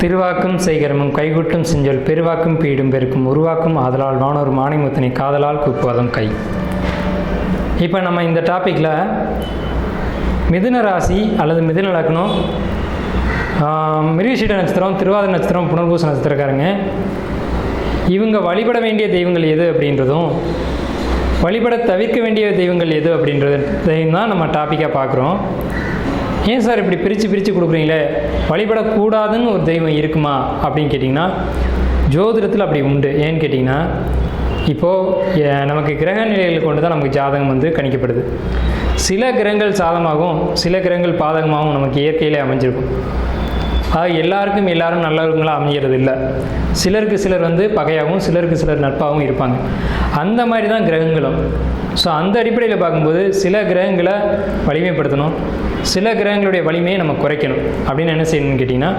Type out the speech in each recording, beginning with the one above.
திருவாக்கும் செய்கரமும் கைகுட்டும் செஞ்சொல் பெருவாக்கும் பீடும் பெருக்கும் உருவாக்கும் ஆதலால் வானோர் மாணிமுத்தனை காதலால் கூப்புவதும் கை. இப்போ நம்ம இந்த டாப்பிக்கில் மிதுன ராசி அல்லது மிதுன லக்னம் மிருகசீட நட்சத்திரம் திருவாத நட்சத்திரம் புனர்பூச நட்சத்திரக்காரங்க இவங்க வழிபட வேண்டிய தெய்வங்கள் எது அப்படின்றதும் வழிபட தவிர்க்க வேண்டிய தெய்வங்கள் எது அப்படின்றதையும் தான் நம்ம டாப்பிக்காக பார்க்குறோம். ஏன் சார் இப்படி பிரித்து பிரித்து கொடுக்குறீங்களே? வழிபடக்கூடாதுன்னு ஒரு தெய்வம் இருக்குமா? அப்படின்னு கேட்டிங்கன்னா ஜோதிடத்தில் அப்படி உண்டு. ஏன்னு கேட்டிங்கன்னா இப்போது நமக்கு கிரக நிலைகளை கொண்டு தான் நமக்கு ஜாதகம் வந்து கணிக்கப்படுது. சில கிரகங்கள் சாதமாகவும் சில கிரகங்கள் பாதகமாகவும் நமக்கு இயற்கையிலே அமைஞ்சிருக்கும். எல்லாருக்கும் எல்லாரும் நல்லவங்களாக அமைகிறது இல்லை சிலருக்கு சிலர் வந்து பகையாகவும் சிலருக்கு சிலர் நட்பாகவும் இருப்பாங்க. அந்த மாதிரி தான் கிரகங்களும். ஸோ அந்த அடிப்படையில் பார்க்கும்போது சில கிரகங்களை வலிமைப்படுத்தணும். சில கிரகங்களுடைய வலிமையை நம்ம குறைக்கணும். அப்படின்னு என்ன செய்யணும்னு கேட்டிங்கன்னா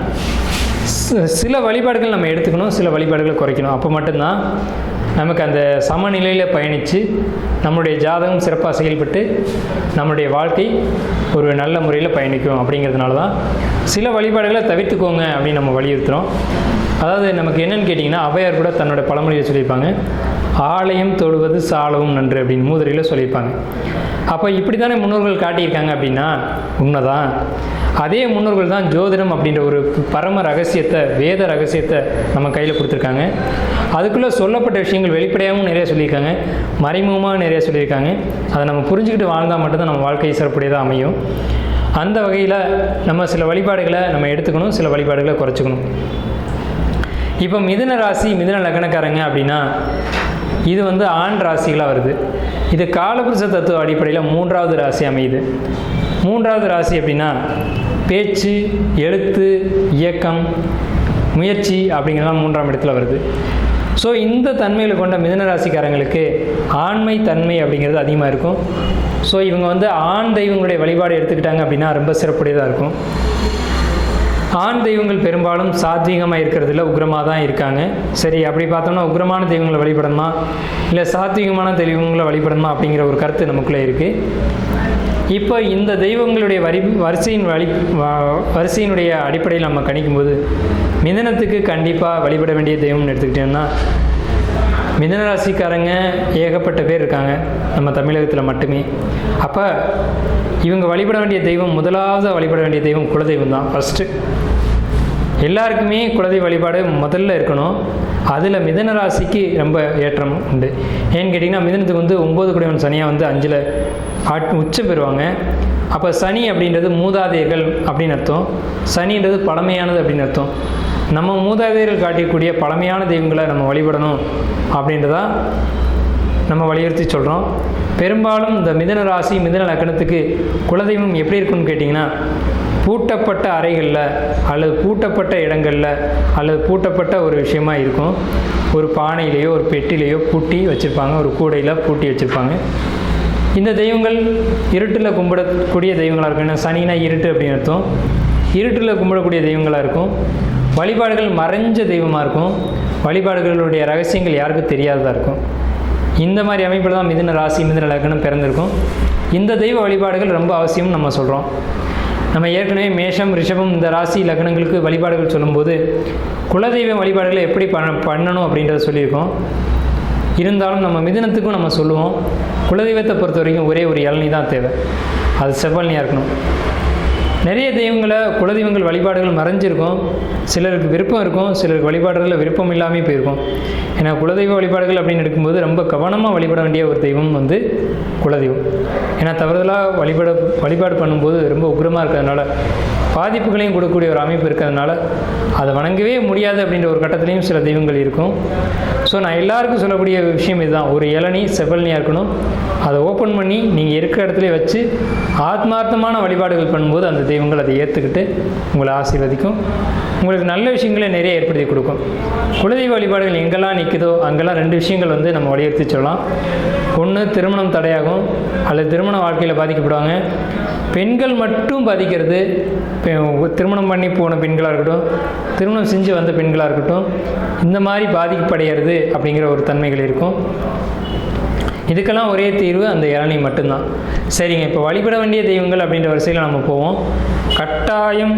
சில வழிபாடுகள் நம்ம எடுத்துக்கணும் சில வழிபாடுகளை குறைக்கணும். அப்போ மட்டும்தான் நமக்கு அந்த சமநிலையில் பயணித்து நம்முடைய ஜாதகம் சிறப்பாக செயல்பட்டு நம்மளுடைய வாழ்க்கை ஒரு நல்ல முறையில் பயணிக்கும் அப்படிங்கிறதுனால தான் சில வழிபாடுகளை தவிர்த்துக்கோங்க அப்படின்னு நம்ம வலியுறுத்துகிறோம் அதாவது நமக்கு என்னென்னு கேட்டிங்கன்னா அவையார் கூட தன்னோட பழமொழியை சொல்லியிருப்பாங்க. ஆலயம் தொழுவது சாலவும் நன்று அப்படின்னு மூதுரையில் சொல்லியிருப்பாங்க. அப்போ இப்படி தானே முன்னோர்கள் காட்டியிருக்காங்க அப்படின்னா உண்மைதான். அதே முன்னோர்கள் தான் ஜோதிடம் அப்படின்ற ஒரு பரம ரகசியத்தை வேத ரகசியத்தை நம்ம கையில் கொடுத்துருக்காங்க. அதுக்குள்ளே சொல்லப்பட்ட விஷயங்கள் வெளிப்படையாகவும் நிறைய சொல்லியிருக்காங்க. மறைமுகமாக நிறைய சொல்லியிருக்காங்க. அதை நம்ம புரிஞ்சுக்கிட்டு வாழ்ந்தால் மட்டும்தான் நம்ம வாழ்க்கை சிறப்புடையதாக அமையும். அந்த வகையில் நம்ம சில வழிபாடுகளை நம்ம எடுத்துக்கணும் சில வழிபாடுகளை குறைச்சிக்கணும். இப்போ மிதுன ராசி மிதுன லக்னக்காரங்க அப்படின்னா இது வந்து ஆண் ராசிகளாக வருது. இது காலபுருஷ தத்துவ அடிப்படையில் மூன்றாவது ராசி அமையுது. மூன்றாவது ராசி அப்படின்னா பேச்சு எழுத்து இயக்கம் முயற்சி அப்படிங்கிறதெல்லாம் மூன்றாம் இடத்துல வருது. ஸோ இந்த தன்மைகளை கொண்ட மிதன ராசிக்காரங்களுக்கு ஆண்மை தன்மை அப்படிங்கிறது அதிகமாக இருக்கும். ஸோ இவங்க வந்து ஆண் தெய்வங்களுடைய வழிபாடு எடுத்துக்கிட்டாங்க அப்படின்னா ரொம்ப சிறப்புடையதாக இருக்கும். ஆண் தெய்வங்கள் பெரும்பாலும் சாத்வீகமாக இருக்கிறதுல உக்ரமாக தான் இருக்காங்க. சரி அப்படி பார்த்தோம்னா உக்ரமான தெய்வங்களை வழிபடணுமா? இல்லை சாத்வீகமான தெய்வங்களை வழிபடணுமா அப்படிங்கிற ஒரு கருத்து நமக்குள்ளே இருக்குது இப்போ இந்த தெய்வங்களுடைய வரி வரிசையின் வழி வரிசையினுடைய அடிப்படையில் நம்ம கணிக்கும்போது மிதனத்துக்கு கண்டிப்பாக வழிபட வேண்டிய தெய்வம்னு எடுத்துக்கிட்டோம்னா மிதன ராசிக்காரங்க ஏகப்பட்ட பேர் இருக்காங்க. நம்ம தமிழகத்தில் மட்டுமே. அப்போ இவங்க வழிபட வேண்டிய தெய்வம் முதலாவது வழிபட வேண்டிய தெய்வம் குலதெய்வம் தான் ஃபஸ்ட்டு எல்லாருக்குமே குலதெய்வ வழிபாடு முதல்ல இருக்கணும். அதில் மிதன ராசிக்கு ரொம்ப ஏற்றம் உண்டு. ஏன்னு கேட்டிங்கன்னா மிதனத்துக்கு வந்து ஒம்பது குடைவன் சனியாக வந்து அஞ்சில் ஆட் உச்சம் பெறுவாங்க. அப்போ சனி அப்படின்றது மூதாதையர்கள் அப்படின்னு அர்த்தம். சனின்றது பழமையானது அப்படின்னு அர்த்தம். நம்ம மூதாதையர்கள் காட்டியக்கூடிய பழமையான தெய்வங்களை நம்ம வழிபடணும் அப்படின்றதா நம்ம வலியுறுத்தி சொல்கிறோம் பெரும்பாலும் இந்த மிதன ராசி மிதன லக்கணத்துக்கு குலதெய்வம் எப்படி இருக்குன்னு கேட்டிங்கன்னா பூட்டப்பட்ட அறைகளில் அல்லது பூட்டப்பட்ட இடங்களில் அல்லது பூட்டப்பட்ட ஒரு விஷயமா இருக்கும். ஒரு பானையிலேயோ ஒரு பெட்டிலேயோ பூட்டி வச்சுருப்பாங்க. ஒரு கூடையில் பூட்டி வச்சுருப்பாங்க. இந்த தெய்வங்கள் இருட்டில் கும்பிடக்கூடிய தெய்வங்களாக இருக்கும். ஏன்னா சனினா இருட்டு அப்படின்னு அர்த்தம். இருட்டில் கும்பிடக்கூடிய தெய்வங்களாக இருக்கும். வழிபாடுகள் மறைஞ்ச தெய்வமாக இருக்கும். வழிபாடுகளுடைய ரகசியங்கள் யாருக்கும் தெரியாததாக இருக்கும். இந்த மாதிரி அமைப்பில் தான் மிதுன ராசி மிதுன லக்னம் பிறந்திருக்கும். இந்த தெய்வ வழிபாடுகள் ரொம்ப அவசியம்னு நம்ம சொல்கிறோம் நம்ம ஏற்கனவே மேஷம் ரிஷபம் இந்த ராசி லக்னங்களுக்கு வழிபாடுகள் சொல்லும்போது குலதெய்வ வழிபாடுகளை எப்படி பண்ண பண்ணணும் அப்படின்றத சொல்லியிருக்கோம். இருந்தாலும் நம்ம மிதனத்துக்கும் நம்ம சொல்லுவோம் குலதெய்வத்தை பொறுத்த வரைக்கும் ஒரே ஒரு இளநி தான் தேவை. அது செவ்வழனியாக இருக்கணும். நிறைய தெய்வங்களை குலதெய்வங்கள் வழிபாடுகள் மறைஞ்சிருக்கும். சிலருக்கு விருப்பம் இருக்கும் சிலருக்கு வழிபாடுகளில் விருப்பம் இல்லாமல் போயிருக்கும். ஏன்னா குலதெய்வ வழிபாடுகள் அப்படின்னு எடுக்கும்போது ரொம்ப கவனமாக வழிபட வேண்டிய ஒரு தெய்வம் வந்து குலதெய்வம். ஏன்னா தவறுதலாக வழிபட வழிபாடு பண்ணும்போது ரொம்ப உக்ரமாக இருக்கிறதுனால பாதிப்புகளையும் கொடுக்கக்கூடிய ஒரு அமைப்பு இருக்கிறதுனால அதை வணங்கவே முடியாது அப்படின்ற ஒரு கட்டத்துலேயும் சில தெய்வங்கள் இருக்கும். ஸோ நான் எல்லாருக்கும் சொல்லக்கூடிய விஷயம் இதுதான். ஒரு இளநீ செவ்வழனியாக இருக்கணும். அதை ஓப்பன் பண்ணி நீங்கள் இருக்கிற இடத்துல வச்சு ஆத்மார்த்தமான வழிபாடுகள் பண்ணும்போது அந்த தெய்வங்கள் அதை ஏற்றுக்கிட்டு உங்களை ஆசீர்வதிக்கும். உங்களுக்கு நல்ல விஷயங்களை நிறைய ஏற்படுத்தி கொடுக்கும். குலதெய்வ வழிபாடுகள் எங்கெல்லாம் நிற்குதோ அங்கெல்லாம் ரெண்டு விஷயங்கள் வந்து நம்ம வலியுறுத்தி சொல்லலாம். ஒன்று திருமணம் தடையாகும். அல்லது திருமண வாழ்க்கையில் பாதிக்கப்படுவாங்க. பெண்கள் மட்டும் பாதிக்கிறது. திருமணம் பண்ணி போன பெண்களாக இருக்கட்டும் திருமணம் செஞ்சு வந்த பெண்களாக இருக்கட்டும் இந்த மாதிரி பாதிக்கப்படைகிறது அப்படிங்கிற ஒரு தன்மைகள் இருக்கும். இதுக்கெல்லாம் ஒரே தீர்வு அந்த இளநீ மட்டும்தான். சரிங்க இப்போ வழிபட வேண்டிய தெய்வங்கள் அப்படின்ற வரிசையில் நம்ம போவோம். கட்டாயம்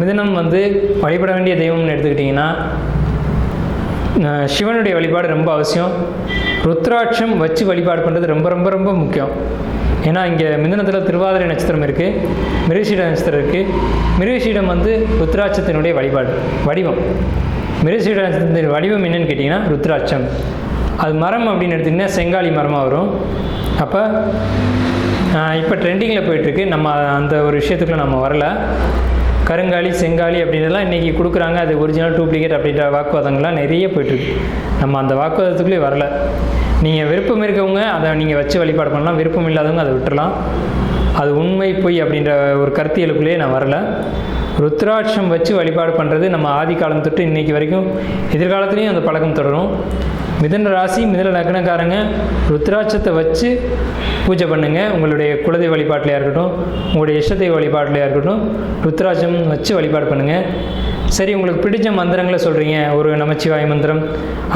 மிதனம் வந்து வழிபட வேண்டிய தெய்வம்னு எடுத்துக்கிட்டிங்கன்னா சிவனுடைய வழிபாடு ரொம்ப அவசியம். ருத்ராட்சம் வச்சு வழிபாடு பண்ணுறது ரொம்ப ரொம்ப ரொம்ப முக்கியம். ஏன்னா இங்கே மிதனத்தில் திருவாதிரை நட்சத்திரம் இருக்குது மிருகசீட நட்சத்திரம் இருக்குது மிருகசீடம் வந்து ருத்ராட்சத்தினுடைய வழிபாடு வடிவம். மிருகசீட நட்சத்திரத்தின் வடிவம் என்னன்னு கேட்டிங்கன்னா ருத்ராட்சம். அது மரம் அப்படின்னு எடுத்திங்கன்னா செங்காலி மரமாக வரும். அப்போ இப்போ ட்ரெண்டிங்கில் போயிட்டுருக்கு. நம்ம அந்த ஒரு விஷயத்துக்குள்ள நம்ம வரல. கருங்காலி செங்காலி அப்படின்றதெல்லாம் இன்றைக்கி கொடுக்குறாங்க. அது ஒரிஜினல் டூப்ளிகேட் அப்படின்ற வாக்குவாதங்கள்லாம் நிறைய போயிட்டுருக்கு. நம்ம அந்த வாக்குவாதத்துக்குள்ளேயே வரல. நீங்கள் விருப்பம் இருக்கவங்க அதை நீங்கள் வச்சு வழிபாடு பண்ணலாம். விருப்பம் இல்லாதவங்க அதை விட்டுறலாம். அது உண்மை பொய் அப்படின்ற ஒரு கருத்தியலுக்குள்ளேயே நான் வரல. ருத்ராட்சம் வச்சு வழிபாடு பண்ணுறது நம்ம ஆதி காலம் தொட்டு இன்றைக்கி வரைக்கும் எதிர்காலத்துலேயும் அந்த பழக்கம் தொடரும். மிதன ராசி மிதன லக்னக்காரங்க ருத்ராட்சத்தை வச்சு பூஜை பண்ணுங்கள் உங்களுடைய குலதெய்வ வழிபாட்டிலையாக இருக்கட்டும் உங்களுடைய இஷ்டதெய்வ வழிபாட்டிலையாக இருக்கட்டும் ருத்ராட்சம் வச்சு வழிபாடு பண்ணுங்கள் சரி உங்களுக்கு பிடிச்ச மந்திரங்களை சொல்கிறீங்க ஒரு நமச்சிவாய மந்திரம்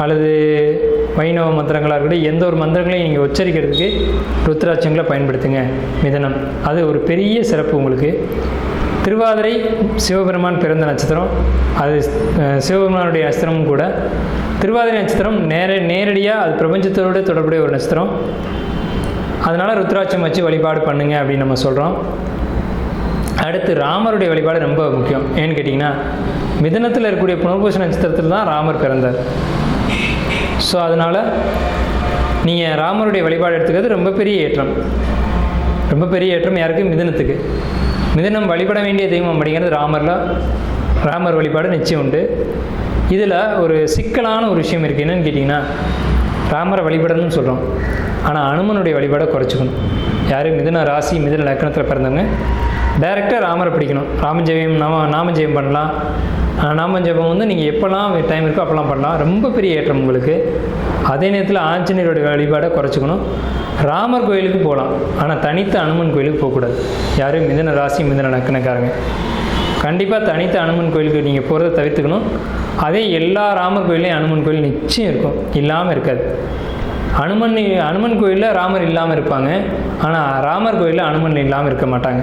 அல்லது வைணவ மந்திரங்களாக இருக்கட்டும் எந்த ஒரு மந்திரங்களையும் நீங்கள் உச்சரிக்கிறதுக்கு ருத்ராட்சங்களை பயன்படுத்துங்க. மிதனம். அது ஒரு பெரிய சிறப்பு உங்களுக்கு. திருவாதிரை சிவபெருமான் பிறந்த நட்சத்திரம். அது சிவபெருமானுடைய நட்சத்திரமும் கூட. திருவாதிரை நட்சத்திரம் நேர நேரடியாக அது பிரபஞ்சத்தோடு தொடர்புடைய ஒரு நட்சத்திரம். அதனால் ருத்ராட்சம் வச்சு வழிபாடு பண்ணுங்க அப்படின்னு நம்ம சொல்கிறோம் அடுத்து ராமருடைய வழிபாடு ரொம்ப முக்கியம். ஏன்னு கேட்டிங்கன்னா மிதனத்தில் இருக்கக்கூடிய புனர்பூச நட்சத்திரத்தில் தான் ராமர் பிறந்தார். ஸோ அதனால் நீங்கள் ராமருடைய வழிபாடு எடுத்துக்கிறது ரொம்ப பெரிய ஏற்றம். ரொம்ப பெரிய ஏற்றம் யாருக்கு மிதனத்துக்கு. மிதனம் வழிபட வேண்டிய தெய்வம் அப்படிங்கிறது ராமரில் ராமர் வழிபாடு நிச்சயம் உண்டு. இதில் ஒரு சிக்கலான ஒரு விஷயம் இருக்குது என்னென்னு கேட்டிங்கன்னா ராமரை வழிபடணும்னு சொல்கிறோம் ஆனால் அனுமனுடைய வழிபாடை குறைச்சிக்கணும். யார்? மிதன ராசி மிதன லக்கணத்தில் பிறந்தவங்க. டைரெக்டாக ராமரை பிடிக்கணும். ராமஜெயம் நாம நாமஜெயம் பண்ணலாம். ஆஹ் நாமஜெபம் வந்து நீங்கள் எப்போல்லாம் டைம் இருக்கோ அப்போல்லாம் பண்ணலாம். ரொம்ப பெரிய ஏற்றம் உங்களுக்கு. அதே நேரத்தில் ஆஞ்சநேயருடைய வழிபாடை குறைச்சிக்கணும். ராமர் கோயிலுக்கு போகலாம். ஆனால் தனித்த அனுமன் கோயிலுக்கு போகக்கூடாது. யாரும் மிதன ராசி மிதன நக்கணக்காரங்க கண்டிப்பாக தனித்த அனுமன் கோயிலுக்கு நீங்கள் போகிறத தவிர்த்துக்கணும். அதே எல்லா ராமர் கோயிலையும் அனுமன் கோயில் நிச்சயம் இருக்கும். இல்லாமல் இருக்காது. அனுமன் அனுமன் கோயிலில் ராமர் இல்லாமல் இருப்பாங்க. ஆனால் ராமர் கோயிலில் அனுமன் இல்லாமல் இருக்க மாட்டாங்க.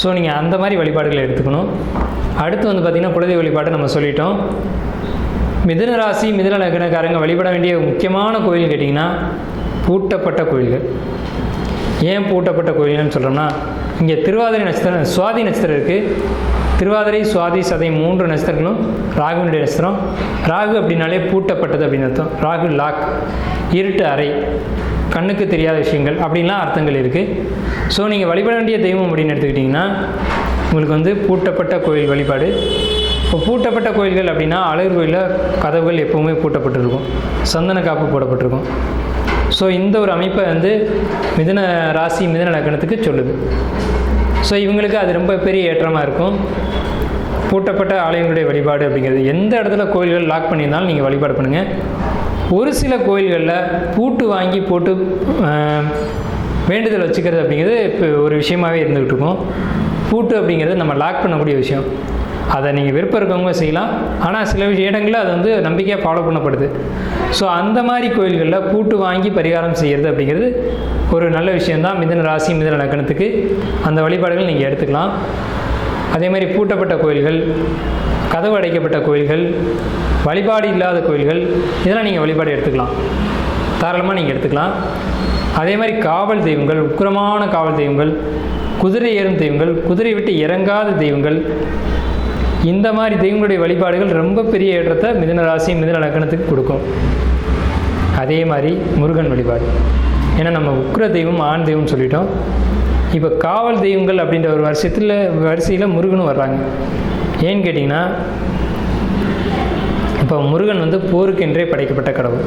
ஸோ நீங்கள் அந்த மாதிரி வழிபாடுகளை எடுத்துக்கணும். அடுத்து வந்து பார்த்திங்கன்னா குலதெய்வ வழிபாட்டை நம்ம சொல்லிட்டோம். மிதுன ராசி மிதுன லக்னக்காரங்க வழிபட வேண்டிய முக்கியமான கோயில் கேட்டிங்கன்னா பூட்டப்பட்ட கோயில்கள். ஏன் பூட்டப்பட்ட கோயில்னு சொல்கிறோம்னா இங்கே திருவாதிரை நட்சத்திரம் சுவாதி நட்சத்திரம் இருக்குது திருவாதிரை சுவாதி சதை மூன்று நட்சத்திரங்களும் ராகுனுடைய நட்சத்திரம். ராகு அப்படின்னாலே பூட்டப்பட்டது அப்படின்னு அர்த்தம். ராகு லாக் இருட்டு அறை கண்ணுக்கு தெரியாத விஷயங்கள் அப்படின்லாம் அர்த்தங்கள் இருக்குது ஸோ நீங்கள் வழிபட வேண்டிய தெய்வம் அப்படின்னு எடுத்துக்கிட்டிங்கன்னா உங்களுக்கு வந்து பூட்டப்பட்ட கோயில் வழிபாடு. இப்போ பூட்டப்பட்ட கோயில்கள் அப்படின்னா அழகர் கோயிலில் கதவுகள் எப்போவுமே பூட்டப்பட்டிருக்கும். சந்தன காப்பு போடப்பட்டிருக்கும். ஸோ இந்த ஒரு அமைப்பை வந்து மிதன ராசி மிதன லக்கணத்துக்கு சொல்லுது. ஸோ இவங்களுக்கு அது ரொம்ப பெரிய ஏற்றமாக இருக்கும். பூட்டப்பட்ட ஆலயங்களுடைய வழிபாடு அப்படிங்கிறது. எந்த இடத்துல கோயில்கள் லாக் பண்ணியிருந்தாலும் நீங்கள் வழிபாடு பண்ணுங்கள் ஒரு சில கோயில்களில் பூட்டு வாங்கி போட்டு வேண்டுதல் வச்சுக்கிறது அப்படிங்கிறது இப்போ ஒரு விஷயமாகவே இருந்துகிட்டு இருக்கும். பூட்டு அப்படிங்கிறது நம்ம லாக் பண்ணக்கூடிய விஷயம். அதை நீங்கள் விருப்பம் இருக்கவங்க செய்யலாம். ஆனால் சில இடங்களில் அது வந்து நம்பிக்கையாக ஃபாலோ பண்ணப்படுது. ஸோ அந்த மாதிரி கோயில்களில் பூட்டு வாங்கி பரிகாரம் செய்கிறது அப்படிங்கிறது ஒரு நல்ல விஷயந்தான் மிதன ராசி மிதன லக்கணத்துக்கு அந்த வழிபாடுகள் நீங்கள் எடுத்துக்கலாம். அதே மாதிரி பூட்டப்பட்ட கோயில்கள் கதவு அடைக்கப்பட்ட கோயில்கள் வழிபாடு இல்லாத கோயில்கள் இதெல்லாம் நீங்கள் வழிபாடு எடுத்துக்கலாம். தாராளமாக நீங்கள் எடுத்துக்கலாம். அதே மாதிரி காவல் தெய்வங்கள் உக்கிரமான காவல் தெய்வங்கள் குதிரை ஏறும் தெய்வங்கள் குதிரை விட்டு இறங்காத தெய்வங்கள் இந்த மாதிரி தெய்வங்களுடைய வழிபாடுகள் ரொம்ப பெரிய ஏற்றத்தை மிதன ராசி மிதன லக்கணத்துக்கு கொடுக்கும். அதே மாதிரி முருகன் வழிபாடு. ஏன்னா நம்ம உக்ர தெய்வம் ஆண் தெய்வம்னு சொல்லிட்டோம். இப்போ காவல் தெய்வங்கள் அப்படின்ற ஒரு வருஷத்தில் வரிசையில் முருகனும் வர்றாங்க. ஏன்னு கேட்டிங்கன்னா இப்போ முருகன் வந்து போருக்கென்றே படைக்கப்பட்ட கடவுள்.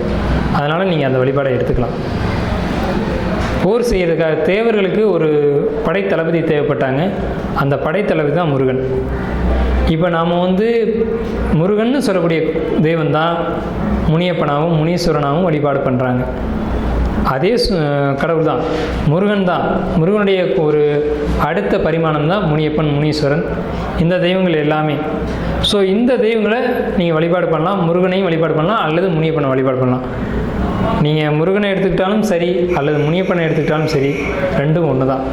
அதனால் நீங்கள் அந்த வழிபாடை எடுத்துக்கலாம். போர் செய்கிறதுக்காக தேவர்களுக்கு ஒரு படைத்தளபதி தேவைப்பட்டாங்க. அந்த படைத்தளபதி தான் முருகன். இப்போ நாம் வந்து முருகன் சொல்லக்கூடிய தெய்வம் தான் முனீஸ்வரனாகவும் வழிபாடு பண்ணுறாங்க அதே சு- கடவுள் தான் முருகன் தான் முருகனுடைய ஒரு அடுத்த பரிமாணம் தான் முனியப்பன் முனீஸ்வரன். இந்த தெய்வங்கள் எல்லாமே. ஸோ இந்த தெய்வங்களை நீங்கள் வழிபாடு பண்ணலாம் முருகனையும் வழிபாடு பண்ணலாம் அல்லது முனியப்பனை வழிபாடு பண்ணலாம். நீங்கள் முருகனை எடுத்துக்கிட்டாலும் சரி அல்லது முனியப்பனை எடுத்துக்கிட்டாலும் சரி ரெண்டும் ஒன்று தான்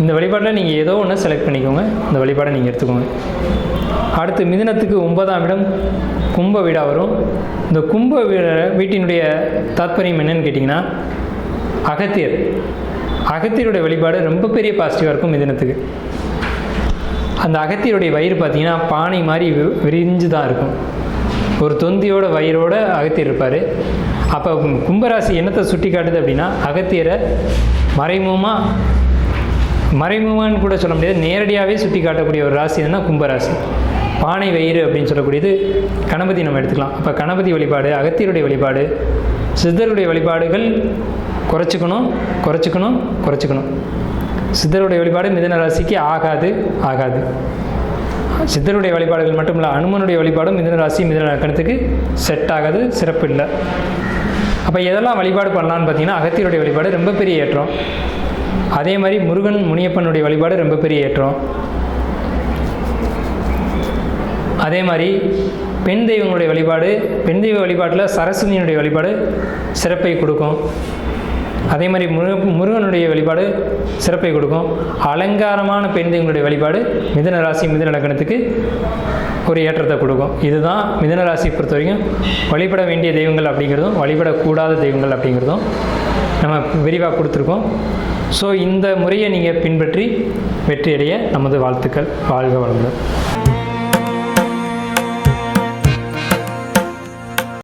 இந்த வழிபாட்டில் நீங்கள் ஏதோ ஒன்று செலக்ட் பண்ணிக்கோங்க. இந்த வழிபாடை நீங்கள் எடுத்துக்கோங்க. அடுத்து மிதினத்துக்கு ஒன்பதாம் இடம் கும்ப வீடாக வரும். இந்த கும்ப வீட வீட்டினுடைய தாத்பரியம் என்னன்னு கேட்டிங்கன்னா அகத்தியர். அகத்தியருடைய வழிபாடு ரொம்ப பெரிய பாசிட்டிவாக இருக்கும் மிதினத்துக்கு. அந்த அகத்தியருடைய வயிறு பார்த்தீங்கன்னா பானை மாதிரி விரிஞ்சு தான் இருக்கும். ஒரு தொந்தியோட வயிறோட அகத்தியர் இருப்பார். அப்போ கும்பராசி என்னத்தை சுட்டி காட்டுது அப்படின்னா அகத்தியரை மறைமுகமாக மறைமுகம்னு கூட சொல்ல முடியாது நேரடியாகவே சுட்டி காட்டக்கூடிய ஒரு ராசி என்னன்னா கும்பராசி. பானை வயிறு அப்படின்னு சொல்லக்கூடியது கணபதி நம்ம எடுத்துக்கலாம். அப்போ கணபதி வழிபாடு அகத்தியருடைய வழிபாடு சித்தருடைய வழிபாடுகள் குறைச்சிக்கணும் குறைச்சிக்கணும் குறைச்சிக்கணும். சித்தருடைய வழிபாடு மிதன ராசிக்கு ஆகாது ஆகாது. சித்தருடைய வழிபாடுகள் மட்டும் இல்லை அனுமனுடைய வழிபாடும் மிதன ராசி மிதன கணத்துக்கு செட் ஆகாது சிறப்பு இல்லை. அப்போ எதெல்லாம் வழிபாடு பண்ணலான்னு பார்த்தீங்கன்னா அகத்தியருடைய வழிபாடு ரொம்ப பெரிய ஏற்றம். அதே மாதிரி முருகன் முனியப்பனுடைய வழிபாடு ரொம்ப பெரிய ஏற்றம். அதே மாதிரி பெண் தெய்வங்களுடைய வழிபாடு பெண் தெய்வ வழிபாட்டில் சரஸ்வதியினுடைய வழிபாடு சிறப்பை கொடுக்கும். அதே மாதிரி முரு முருகனுடைய வழிபாடு சிறப்பை கொடுக்கும். அலங்காரமான பெண் தெய்வங்களுடைய வழிபாடு மிதன ராசி மிதன லக்னத்துக்கு ஒரு ஏற்றத்தை கொடுக்கும். இதுதான் மிதன ராசியை பொறுத்த வரைக்கும் வழிபட வேண்டிய தெய்வங்கள் அப்படிங்கிறதும் வழிபடக்கூடாத தெய்வங்கள் அப்படிங்கிறதும் நம்ம விரிவாக கொடுத்துருக்கோம். ஸோ இந்த முறையை நீங்கள் பின்பற்றி வெற்றியடைய நமது வாழ்த்துக்கள். வாழ்க வளமுடன்.